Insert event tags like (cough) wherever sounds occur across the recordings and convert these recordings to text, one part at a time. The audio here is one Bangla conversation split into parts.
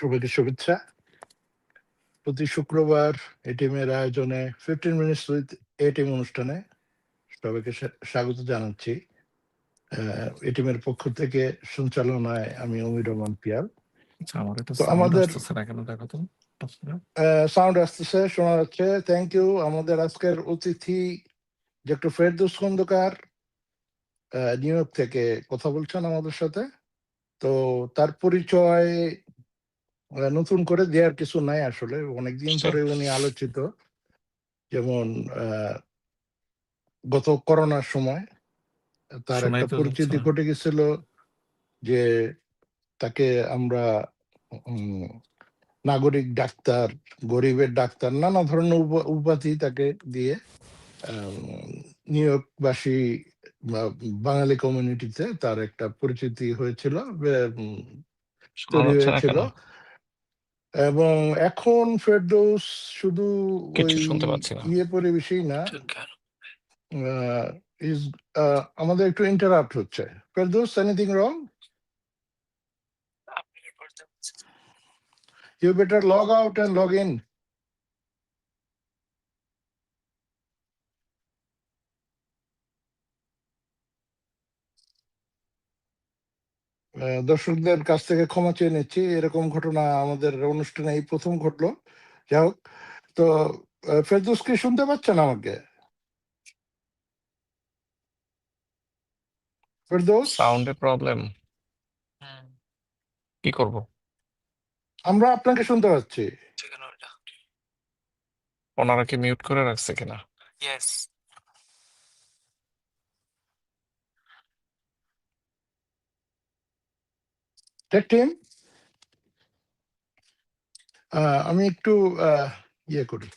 সবাইকে শুভেচ্ছা। প্রতি শুক্রবার এই টিমের আয়োজনে ফিফটিন মিনিটস উইথ এটিএম অনুষ্ঠানে সবাইকে স্বাগত জানাচ্ছি। এ টিমের পক্ষ থেকে সঞ্চালনায় আমি অমির রহমান পিয়াল। আচ্ছা আমাদের- সাউন্ড আসতেছে শোনা যাচ্ছে। থ্যাংক ইউ আমাদের আজকের অতিথি doctor Ferdous Khandaker New York থেকে কথা বলছেন আমাদের সাথে। তো তার পরিচয় নতুন করে দেওয়ার কিছু নাই আসলে। অনেকদিন আচ্ছা। ধরে উনি আলোচিত। যেমন গত করোনার সময় তার একটা পরিচিতি ঘটে গেছিল যে তাকে আমরা নাগরিক ডাক্তার গরিবের ডাক্তার নানা ধরনের উপ- উপাধি তাকে দিয়ে নিউ ইয়র্কবাসী বাঙালি কমিউনিটিতে তার একটা পরিচিতি হয়েছিল উম, শোনা তৈরি যাচ্ছে না হয়েছিল কেন? এবং এখন ফেরদৌস শুধু কিচ্ছু ওই শুনতে পাচ্ছি না। ইয়ে পরিবেশেই না। আহ, is আহ, আমাদের একটু ইন্টারাপ্ট হচ্ছে। Ferdous anything wrong you better log out and log in দর্শকদের কাছ থেকে ক্ষমা চেয়ে নিচ্ছি। এরকম ঘটনা আমাদের অনুষ্ঠানে এই প্রথম ঘটলো। যাই হোক তো ফেরদৌস কি শুনতে পাচ্ছেন আমাকে? ফেরদৌস? সাউন্ডের প্রবলেম। কি করব? আমরা আপনাকে শুনতে পাচ্ছি। ওনারা কি মিউট করে রাখছে কিনা? Yes. টেক টিম আমি একটু ইয়ে করি।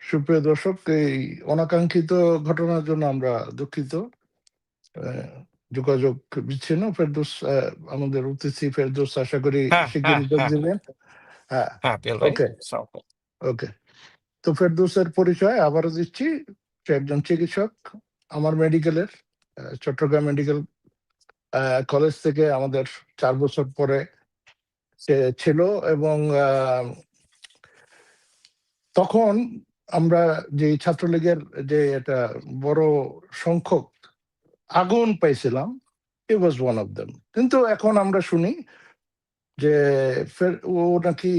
সুপ্রিয় দর্শক এই অনাকাঙ্ক্ষিত ঘটনার জন্য আমরা দুঃখিত। যোগাযোগ বিচ্ছিন্ন। ফেরদৌস আমাদের অতিথি ফেরদৌস আশা করি হ্যাঁ, শিগগিরই হ্যাঁ, যোগ হ্যাঁ। দিবেন। হ্যাঁ. Sound okay. তো ফেরদৌসের পরিচয় আবারও দিচ্ছি। সে একজন চিকিৎসক আমার মেডিকেলের চট্টগ্রাম মেডিকেল কলেজ থেকে আমাদের চার বছর পরে সে ছিল এবং আহ, তখন আমরা যে ছাত্রলীগের যে এটা বড় সংখ্যক আগুন পাইছিলাম it was one of them কিন্তু এখন আমরা শুনি যে ও নাকি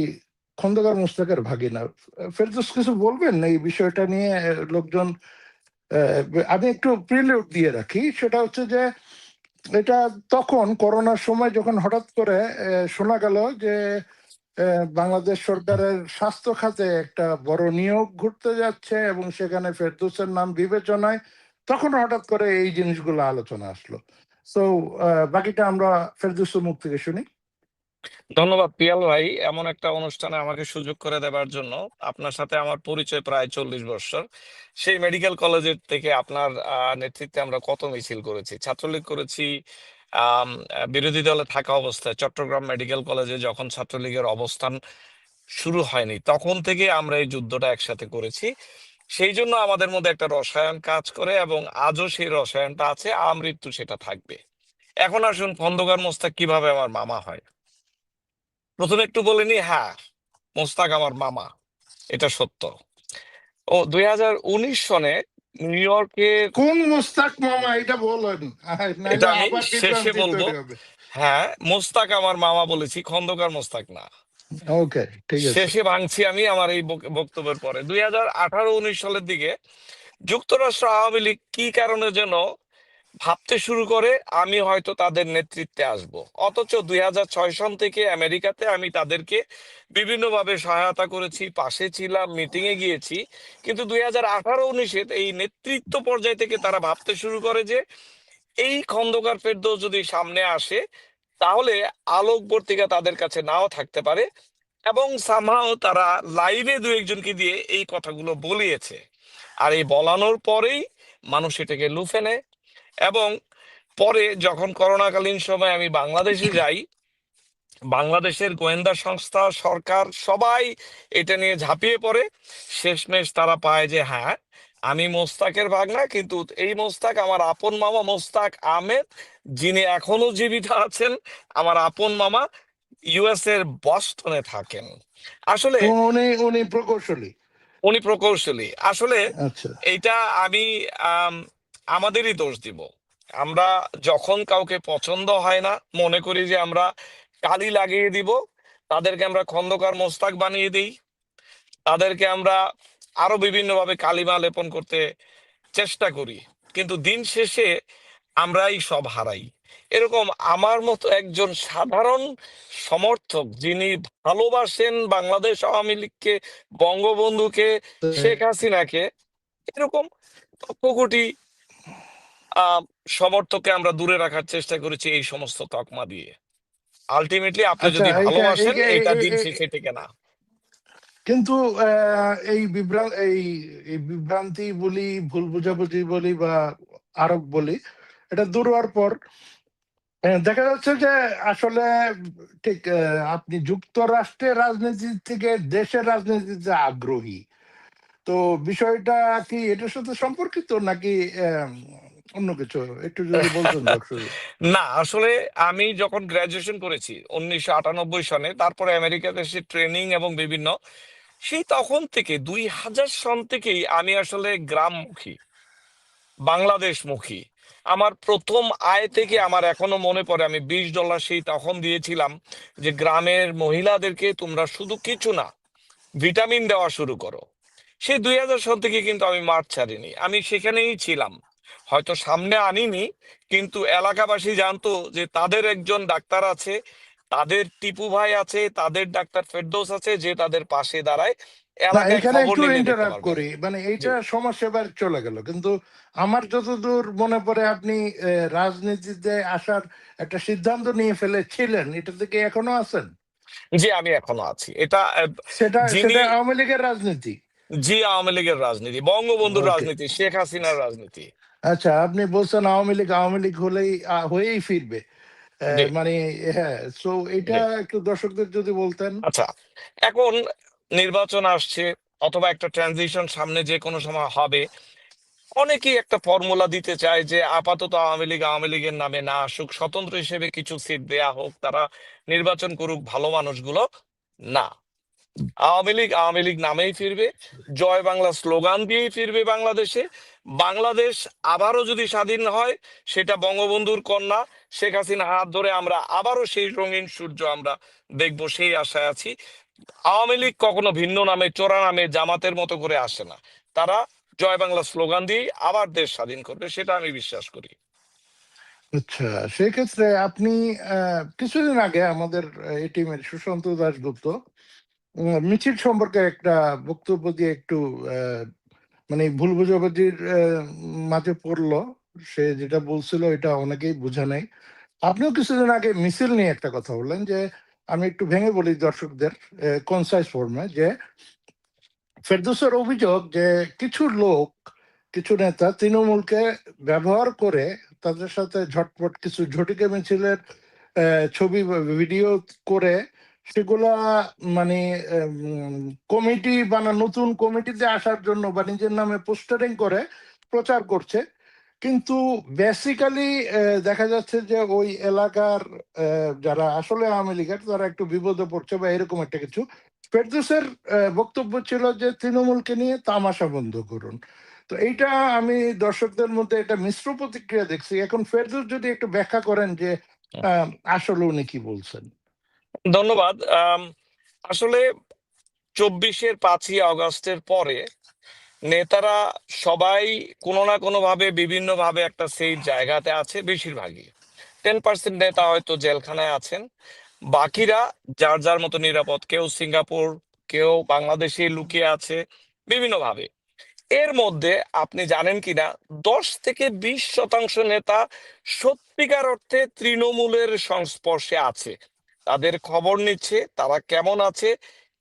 খন্দকার মুস্তাকের ভাগিনা। ফেরদৌস কিছু বলবেন এই বিষয়টা নিয়ে? লোকজন আমি একটু প্রিলিউড দিয়ে রাখি। সেটা হচ্ছে যে এটা তখন করোনার সময় যখন হঠাৎ করে শোনা গেল যে বাংলাদেশ সরকারের স্বাস্থ্য খাতে একটা বড় নিয়োগ ঘুরতে যাচ্ছে এবং সেখানে ফেরদৌসের নাম বিবেচনায় তখন হঠাৎ করে এই জিনিসগুলো আলোচনা আসলো। তো বাকিটা আমরা ফেরদৌসের মুখ থেকে শুনি। ধন্যবাদ পিয়াল ভাই। এমন একটা অনুষ্ঠানে আমাকে সুযোগ করে দেওয়ার জন্য। আপনার সাথে আমার পরিচয় প্রায় চল্লিশ বছর সেই মেডিকেল কলেজের থেকে আপনার নেতৃত্বে আমরা কত মিছিল করেছি? ছাত্রলীগ করেছি বিরোধী দলে থাকা অবস্থায় চট্টগ্রাম মেডিকেল কলেজে যখন ছাত্রলীগের অবস্থান শুরু হয়নি, তখন থেকে আমরা এই যুদ্ধটা একসাথে করেছি। সেই জন্য আমাদের মধ্যে একটা রসায়ন কাজ করে এবং আজও সেই রসায়নটা আছে, আমৃত্যু সেটা থাকবে। এখন আসুন খন্দকার মোস্তাক কীভাবে আমার মামা হয়। প্রথমে একটু বলিনি হ্যাঁ মোস্তাক আমার মামা, এটা সত্য। ও, দুই হাজার উনিশ সনে নিউ ইয়র্কে কোন মোস্তাক মামা এটা বলেন। এটা আমি শেষে বলব। হ্যাঁ মোস্তাক আমার মামা বলেছি খন্দকার মোস্তাক না। ওকে ঠিক আছে। শেষে ভাঙছি আমি আমার এই বক্তব্যের পরে। দুই হাজার আঠারো উনিশ সালের দিকে যুক্তরাষ্ট্র আওয়ামী লীগ কি কারণে যেন ভাবতে শুরু করে আমি হয়তো তাদের নেতৃত্বে আসব। অথচ দুই হাজার ছয় সন থেকে আমেরিকাতে আমি তাদেরকে বিভিন্নভাবে সহায়তা করেছি, পাশে ছিলাম মিটিং এ গিয়েছি। কিন্তু দুই হাজার আঠারো উনিশে এই নেতৃত্ব পর্যায় থেকে তারা ভাবতে শুরু করে যে, এই খন্দকার ফেরদৌস যদি সামনে আসে, তাহলে আলোকবর্তিকা তাদের কাছে নাও থাকতে পারে এবং সামহাও তারা লাইভে দু একজনকে দিয়ে এই কথাগুলো বলিয়েছে। আর এই বলানোর পরেই মানুষ এটাকে লুফে নেয়। এবং পরে যখন করোনাকালীন সময় আমি বাংলাদেশে (laughs) যাই বাংলাদেশের গোয়েন্দা সংস্থা সরকার সবাই এটা নিয়ে ঝাঁপিয়ে পড়ে। শেষমেশ তারা পায় যে হ্যাঁ আমি মোস্তাকের ভাগনা কিন্তু এই মোস্তাক আমার আপন মামা মোস্তাক আহমেদ যিনি এখনও জীবিত আছেন আমার আপন মামা ইউএস এর বস্টনে থাকেন। আসলে উনি উনি প্রকৌশলী। উনি প্রকৌশলী। আসলে আচ্ছা। এইটা আমি আম, আমাদেরই দোষ দিব। আমরা যখন কাউকে পছন্দ হয় না মনে করি যে আমরা কালি লাগিয়ে দিব তাদেরকে আমরা খন্দকার মোস্তাক বানিয়ে দিই তাদেরকে আমরা আরও বিভিন্নভাবে কালিমা লেপন করতে চেষ্টা করি কিন্তু দিন শেষে আমরাই সব হারাই। এরকম আমার মতো একজন সাধারণ সমর্থক যিনি ভালোবাসেন বাংলাদেশ আওয়ামী লীগকে বঙ্গবন্ধুকে শেখ হাসিনাকে এরকম লক্ষ কোটি সমর্থককে আমরা দূরে রাখার চেষ্টা করেছি এই সমস্ত তকমা দিয়ে। আলটিমেটলি আপনি আচ্ছা, যদি ভালোবাসেন এটা দিন শেষে টেকে না। কিন্তু এই বিভ্রান্ত এই বিভ্রান্তি বলি ভুল বোঝাবুঝি বলি বা আরোপ বলি এটা দূর হওয়ার পর দেখা যাচ্ছে যে আসলে ঠিক আহ, আপনি যুক্তরাষ্ট্রের রাজনীতি থেকে দেশের রাজনীতিতে আগ্রহী। তো বিষয়টা কি এটার সাথে সম্পর্কিত নাকি আহ, অন্য কিছু, একটু যদি বলতেন (laughs) না, আসলে আমি যখন করেছি উনিশশো আটানব্বই সনে তারপরে আমেরিকাতে এসে ট্রেনিং এবং বিভিন্ন, সেই তখন থেকে দুই হাজার সন থেকেই আমি আসলে গ্রামমুখী আমার প্রথম আয় থেকে আমার এখনও মনে পড়ে, আমি বিশ ডলার সেই তখন দিয়েছিলাম যে গ্রামের মহিলাদেরকে তোমরা শুধু কিছু না, ভিটামিন দেওয়া শুরু করো। সেই দুই হাজার সন থেকে কিন্তু আমি মাঠ ছাড়িনি, আমি সেখানেই ছিলাম। হয়তো সামনে আনিনি কিন্তু এলাকাবাসী জানতো যে তাদের একজন ডাক্তার আছে তাদের টিপু ভাই আছে তাদের ডাক্তার ফেরদৌস আছে যে তাদের পাশে দাঁড়ায়। এখানে একটু ইন্টারাপ্ট করি। মানে এইটা সমাজ সেবার চলে গেল। কিন্তু আমার যতদূর মনে পড়ে আপনি রাজনীতিতে আসার একটা সিদ্ধান্ত নিয়ে ফেলেছিলেন এটা থেকে এখনও আছেন? জি আমি এখনও আছি। এটা সেটা সেটা আওয়ামী লীগের রাজনীতি? জি আওয়ামী লীগের রাজনীতি বঙ্গবন্ধুর রাজনীতি শেখ হাসিনার রাজনীতি। আচ্ছা আপনি বলছেন আওয়ামী লীগ আওয়ামী লীগ হলেই হয়েই ফিরবে। মানে হ্যাঁ সো এটা একটু দর্শকদের যদি বলতেন। আচ্ছা এখন নির্বাচন আসছে অথবা একটা ট্রানজিশন সামনে যে কোনো সময় হবে। অনেকেই একটা ফর্মুলা দিতে চায় যে আপাতত আওয়ামী লীগ আওয়ামী লীগের নামে না আসুক স্বতন্ত্র হিসেবে কিছু সিট দেয়া হোক তারা নির্বাচন করুক ভালো মানুষগুলো না। আওয়ামী লীগ আওয়ামী লীগ নামেই ফিরবে। জয় বাংলা স্লোগান দিয়েই ফিরবে বাংলাদেশে। বাংলাদেশ আবারও যদি স্বাধীন হয়, সেটা বঙ্গবন্ধুর কন্যা শেখ হাসিনা হাত ধরে আমরা আবারও সেই রঙিন সূর্য আমরা দেখব, সেই আশায় আছি। আওয়ামী লীগ কখনো ভিন্ন নামে, চোরা নামে, জামাতের মতো করে আসে না। তারা জয় বাংলা স্লোগান দিয়ে আবার দেশ স্বাধীন করবে, সেটা আমি বিশ্বাস করি। আচ্ছা সেক্ষেত্রে আপনি কিছুদিন আগে আমাদের এই সুশান্ত দাশগুপ্ত মিছিল সম্পর্কে একটা বক্তব্য দিয়ে একটু মানে ভুল বোঝাবুঝির মাঝে পড়ল, সে যেটা বলছিল এটা অনেকেই বোঝা নাই। আপনিও কিছুদিন আগে মিছিল নিয়ে একটা কথা বললেন যে, আমি একটু ভেঙে বলি দর্শকদের কনসাইজ ফর্মে যে ফেরদৌসের অভিযোগ যে কিছু লোক, কিছু নেতা তৃণমূলকে ব্যবহার করে তাদের সাথে ঝটপট কিছু ঝটিকে মিছিলের ছবি ভিডিও করে সেগুলা মানে কমিটি বানা নতুন কমিটিতে আসার জন্য বা নিজের নামে পোস্টারিং করে প্রচার করছে। কিন্তু বেসিক্যালি দেখা যাচ্ছে যে ওই এলাকার যারা আসলে আওয়ামী লীগের তারা একটু বিপদে পড়ছে বা এরকম একটা কিছু। ফেরদুসের বক্তব্য ছিল যে তৃণমূলকে নিয়ে তামাশা বন্ধ করুন। তো এইটা আমি দর্শকদের মধ্যে একটা মিশ্র প্রতিক্রিয়া দেখছি। এখন ফেরদুস যদি একটু ব্যাখ্যা করেন যে আহ, আসলে উনি কি বলছেন? ধন্যবাদ। আসলে চব্বিশের পাঁচই আগস্টের পরে নেতারা সবাই কোনো না কোনো ভাবে বিভিন্ন ভাবে একটা সেই জায়গাতে আছে বেশিরভাগই। টেন পার্সেন্ট নেতা হয়তো জেলখানায় আছেন। বাকিরা যার যার মতো নিরাপদ, কেউ সিঙ্গাপুর, কেউ বাংলাদেশে লুকিয়ে আছে বিভিন্ন ভাবে এর মধ্যে আপনি জানেন কিনা, দশ থেকে বিশ শতাংশ নেতা সত্যিকার অর্থে তৃণমূলের সংস্পর্শে আছে। তাদের খবর নিচ্ছে, তারা কেমন আছে,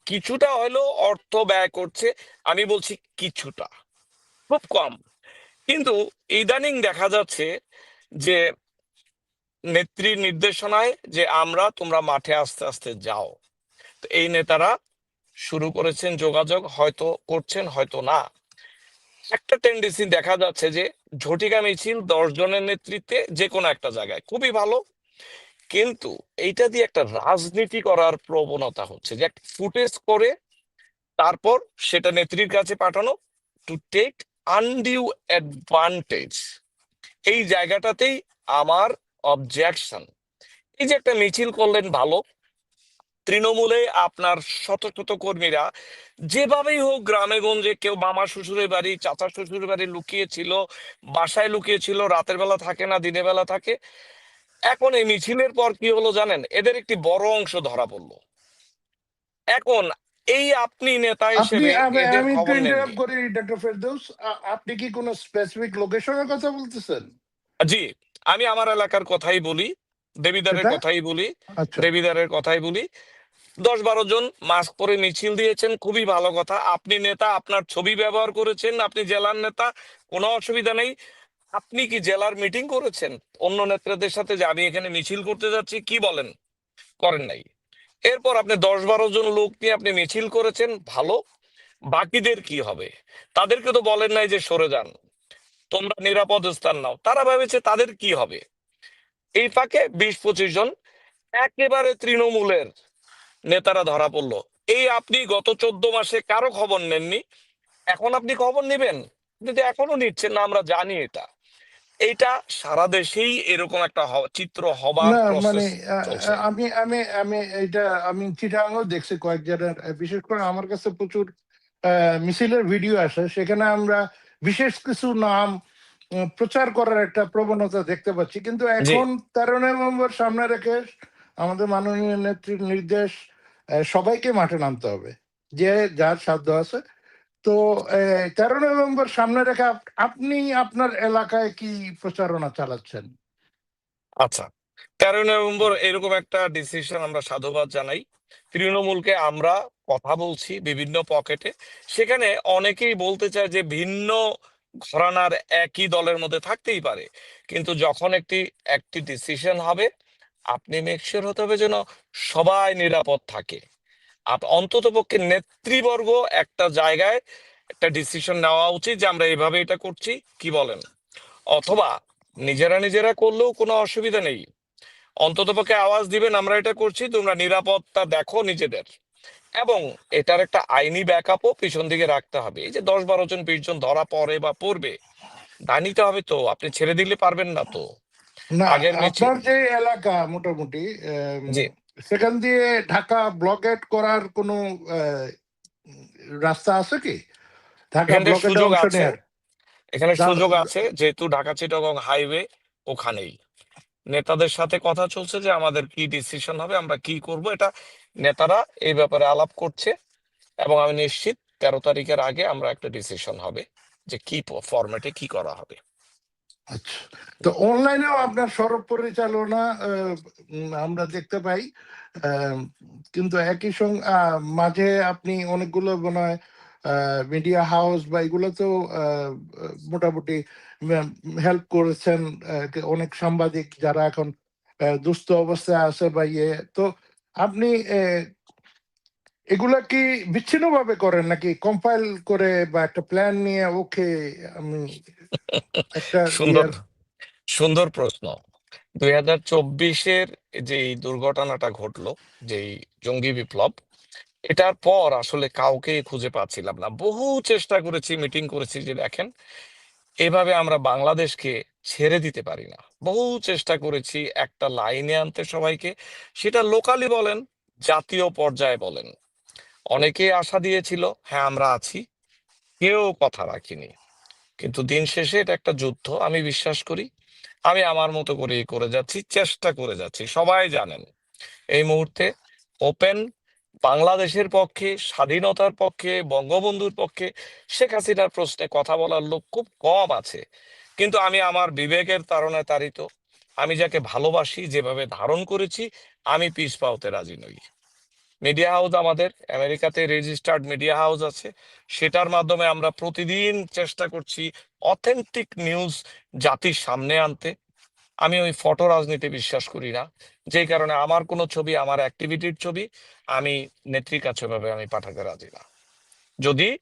কিছুটা হলেও অর্থ ব্যয় করছে, আমি বলছি কিছুটা, খুব কম। কিন্তু ইদানিং দেখা যাচ্ছে যে নেত্রীর নির্দেশনায় যে আমরা, তোমরা মাঠে আস্তে আস্তে যাও। তো এই নেতারা শুরু করেছেন যোগাযোগ, হয়তো করছেন, হয়তো না। একটা টেন্ডেন্সি দেখা যাচ্ছে যে ঝটিকা মিছিল দশ জনের নেতৃত্বে যে কোনো একটা জায়গায়, খুবই ভালো। কিন্তু এইটা দিয়ে একটা রাজনীতি করার প্রবণতা হচ্ছে যে একটা ফুটেজ করে তারপর সেটা নেত্রীর কাছে পাঠানো টু টেক আনডিউ অ্যাডভান্টেজ এই জায়গাটাতেই আমার অবজেকশন এই যে একটা মিছিল করলেন ভালো, তৃণমূলে আপনার শত শত কর্মীরা, যেভাবেই হোক গ্রামে গঞ্জে কেউ মামা শ্বশুরের বাড়ি চাচা শ্বশুরের বাড়ি লুকিয়েছিল বাসায় লুকিয়েছিল রাতের বেলা থাকে না, দিনের বেলা থাকে এখন এই মিছিলের পর কি হলো জানেন? এদের একটি বড় অংশ ধরা পড়ল। এখন এই আপনি নেতা হিসেবে আমি একটু ইন্টারাপ্ট করি ডক্টর ফেরদৌস আপনি কি কোনো স্পেসিফিক লোকেশনের কথা বলতেছেন? জি আমি আমার এলাকার কথাই বলি দেবিদারের কথাই বলি আচ্ছা। দেবিদারের কথাই বলি। দশ বারো জন মাস্ক পরে মিছিল দিয়েছেন খুবই ভালো কথা। আপনি নেতা আপনার ছবি ব্যবহার করেছেন আপনি জেলার নেতা কোনো অসুবিধা নেই। আপনি কি জেলার মিটিং করেছেন? অন্য নেতাদের সাথে যে আমি এখানে মিছিল করতে যাচ্ছি, কি বলেন? করেন নাই। এরপর আপনি দশ বারো জন লোক নিয়ে আপনি মিছিল করেছেন, ভালো। বাকিদের কি হবে? তাদেরকে তো বলেন নাই যে সরে যান। তোমরা নিরাপদ স্থান নাও। তারা ভেবেছে তাদের কি হবে? এই ফাঁকে বিশ পঁচিশ জন একেবারে তৃণমূলের নেতারা ধরা পড়ল। এই আপনি গত চোদ্দ মাসে কারও খবর নেননি? এখন আপনি খবর নেবেন? কিন্তু এখনও নিচ্ছেন না, আমরা জানি এটা। এইটা সারা দেশেই এরকম একটা চিত্র হবার মানে আমি আমি আমি এটা আমি চিটাঙ্গও দেখছি কয়েক জায়গায় বিশেষ করে আমার কাছে প্রচুর মিছিলের ভিডিও আসে সেখানে আমরা বিশেষ কিছু নাম প্রচার করার একটা প্রবণতা দেখতে পাচ্ছি। কিন্তু এখন তেরো নভেম্বর সামনে রেখে আমাদের মাননীয় নেত্রীর নির্দেশ সবাইকে মাঠে নামতে হবে। যে যার সাধ্য আছে তো তেরো নভেম্বর সামনে রেখে আপনি আপনার এলাকায় কি প্রচারণা চালাচ্ছেন? আচ্ছা তেরো নভেম্বর এরকম একটা ডিসিশন আমরা সাধুবাদ জানাই। তৃণমূলকে আমরা কথা বলছি বিভিন্ন পকেটে সেখানে অনেকেই বলতে চায় যে ভিন্ন ঘরানার একই দলের মধ্যে থাকতেই পারে। কিন্তু যখন একটি একটি ডিসিশন হবে, আপনি মেকশিওর হতে হবে যেন সবাই নিরাপদ থাকে। অন্তত পক্ষে নেতৃবর্গ একটা জায়গায় একটা ডিসিশন নেওয়া উচিত যে আমরা এইভাবে এটা করছি কি বলেন? অথবা নিজেরা নিজেরা করলেও কোনো অসুবিধা নেই। অন্ততপক্ষে আওয়াজ দিবেন আমরা এটা করছি তোমরা নিরাপত্তা দেখো নিজেদের। এবং এটার একটা আইনি ব্যাকআপও পিছন দিকে রাখতে হবে। এই যে দশ বারো জন বিশ জন ধরা পড়ে বা পড়বে দানিতে হবে তো আপনি ছেড়ে দিলে পারবেন না তো। না আগের যে এলাকা মোটামুটি। সেখান দিয়ে ঢাকা ব্লকেট করার কোনো রাস্তা আছে কি? ঢাকা অংশ আছে। এখানে সুযোগ আছে যেহেতু ঢাকা চিটাগং হাইওয়ে ওখানেই। নেতাদের সাথে কথা চলছে যে আমাদের কি ডিসিশন হবে আমরা কি করব এটা নেতারা এই ব্যাপারে আলাপ করছে। এবং আমি নিশ্চিত তেরো তারিখের আগে আমরা একটা ডিসিশন হবে যে কি ফরম্যাটে কি করা হবে। আচ্ছা। তো অনলাইনেও আপনার সড়ক পরিচালনা আমরা দেখতে পাই কিন্তু একই সঙ্গে মাঝে আপনি অনেকগুলো মনে হয় মিডিয়া হাউস বা এগুলোতেও আহ, মোটামুটি হেল্প করেছেন অনেক সাংবাদিক যারা এখন দুস্থ অবস্থায় আছে বা ইয়ে। তো আপনি এগুলা কি বিচ্ছিন্নভাবে করেন নাকি কম্পাইল করে বা একটা প্ল্যান নিয়ে ওকে আমি একটা (laughs) সুন্দর সুন্দর প্রশ্ন। দুই হাজার চব্বিশের যে দুর্ঘটনাটা ঘটলো যেই জঙ্গি বিপ্লব এটার পর আসলে কাউকে খুঁজে পাচ্ছিলাম না। বহু চেষ্টা করেছি মিটিং করেছি যে দেখেন এভাবে আমরা বাংলাদেশকে ছেড়ে দিতে পারি না। বহু চেষ্টা করেছি একটা লাইনে আনতে সবাইকে সেটা লোকালি বলেন জাতীয় পর্যায়ে বলেন। অনেকে আশা দিয়েছিল হ্যাঁ আমরা আছি। কেউ কথা রাখিনি। কিন্তু দিন শেষে এটা একটা যুদ্ধ, আমি বিশ্বাস করি। আমি আমার মতো করে করে যাচ্ছি, চেষ্টা করে যাচ্ছি, সবাই জানেন। এই মুহূর্তে ওপেন বাংলাদেশের পক্ষে, স্বাধীনতার পক্ষে, বঙ্গবন্ধুর পক্ষে শেখ হাসিনার প্রশ্নে কথা বলার লোক খুব কম আছে। কিন্তু আমি আমার বিবেকের তাড়নায় তাড়িত। আমি যাকে ভালোবাসি, যেভাবে ধারণ করেছি, আমি পিস পাওতে রাজি নই। মিডিয়া হাউস আমাদের আমেরিকাতে রেজিস্টার্ড মিডিয়া হাউস আছে। সেটার মাধ্যমে আমরা প্রতিদিন চেষ্টা করছি অথেন্টিক নিউজ জাতির সামনে আনতে। আমি ওই ফটো রাজনীতি বিশ্বাস করি না। যেই কারণে আমার কোনো ছবি আমার অ্যাক্টিভিটির ছবি আমি নেত্রীর কাছে ভাবে আমি পাঠাতে রাজি না। যদি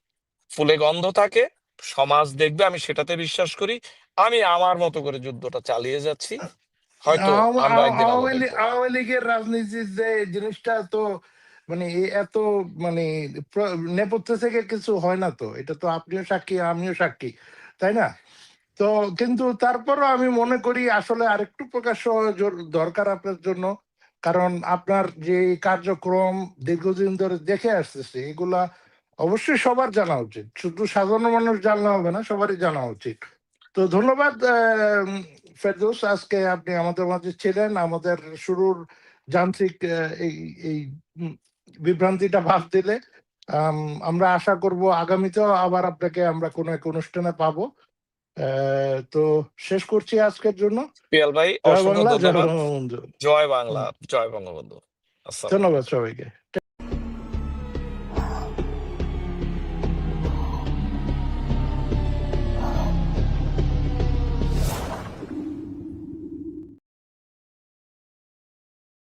ফুলে গন্ধ থাকে সমাজ দেখবে আমি সেটাতে বিশ্বাস করি। আমি আমার মতো করে যুদ্ধটা চালিয়ে যাচ্ছি। হয়তো। আওয়ামী লীগের রাজনীতির যে জিনিসটা তো মানে এত মানে নেপথ্য থেকে কিছু হয় না তো। এটা তো আপনিও সাক্ষী, আমিও সাক্ষী, তাই না? তো কিন্তু তারপরও আমি মনে করি আসলে আরেকটু প্রকাশ দরকার আপনার জন্য। কারণ আপনার যে কার্যক্রম দীর্ঘদিন ধরে দেখে আসতেছে, এগুলা অবশ্যই সবার জানা উচিত। শুধু সাধারণ মানুষ জানা হবে না, সবারই জানা উচিত। তো ধন্যবাদ ফেরদৌস। আজকে আপনি আমাদের মাঝে ছিলেন। আমাদের শুরুর যান্ত্রিক এই বিভ্রান্তিটা ভাব দিলে আমরা আশা করব আগামীতেও আবার আপনাকে আমরা কোনো এক অনুষ্ঠানে পাবো। আহ, তো শেষ করছি আজকের জন্য। পিয়াল ভাই জয় বাংলা জয় বাংলা জয় বঙ্গবন্ধু। ধন্যবাদ সবাইকে।